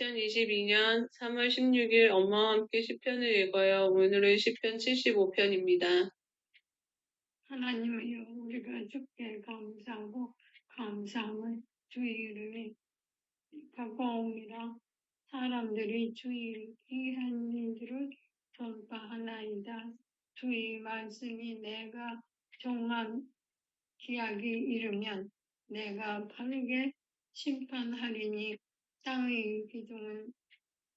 2022년 3월 16일 엄마와 함께 시편을 읽어요. 오늘은 시편 75편입니다. 하나님이여 우리가 주께 감사하고 감사함을 주의 이름에 바꿔옵니다. 사람들이 주의 귀한 일들을 전파하나이다. 주의 말씀이 내가 정말 기약이 이르면 내가 바르게 심판하리니 땅의 기둥은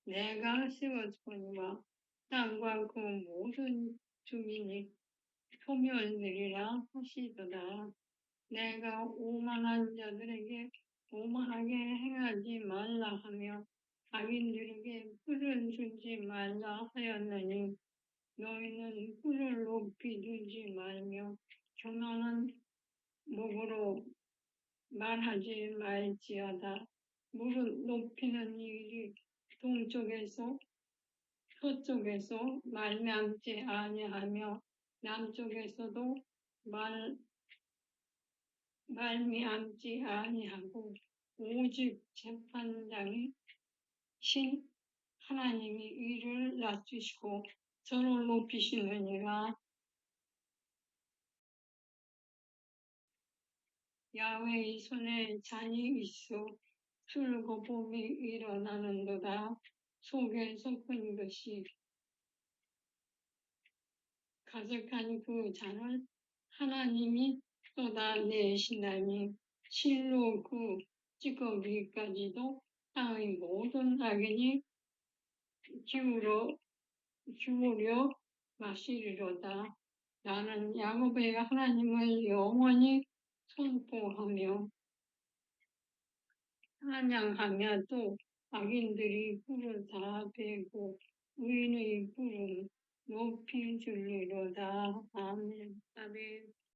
내가 세워주거니와 땅과 그 모든 주민이 소멸되리라 하시도다. 내가 오만한 자들에게 오만하게 행하지 말라 하며 악인들에게 뿔을 주지 말라 하였느니 너희는 뿔을 높이 두지 말며 교만한 목으로 말하지 말지어다. 무릎 높이는 일이 동쪽에서 서쪽에서 말미암지 아니하며 남쪽에서도 말 말미암지 아니하고 오직 재판장이 신 하나님이 이를 낮추시고 저를 높이시느니라. 야외의 손에 잔이 있어 술거품이 일어나는도다 속에 섞은 것이 가득한 그 잔을 하나님이 쏟아내신다니 실로 그 찌꺼기까지도 땅의 모든 악인이 기울어 기울여 마시리로다. 나는 야곱의 하나님을 영원히 선포하며 찬양하며 또 악인들이 뿔을 다 베고 의인의 뿔은 높이 들리로다. 아멘. 아멘.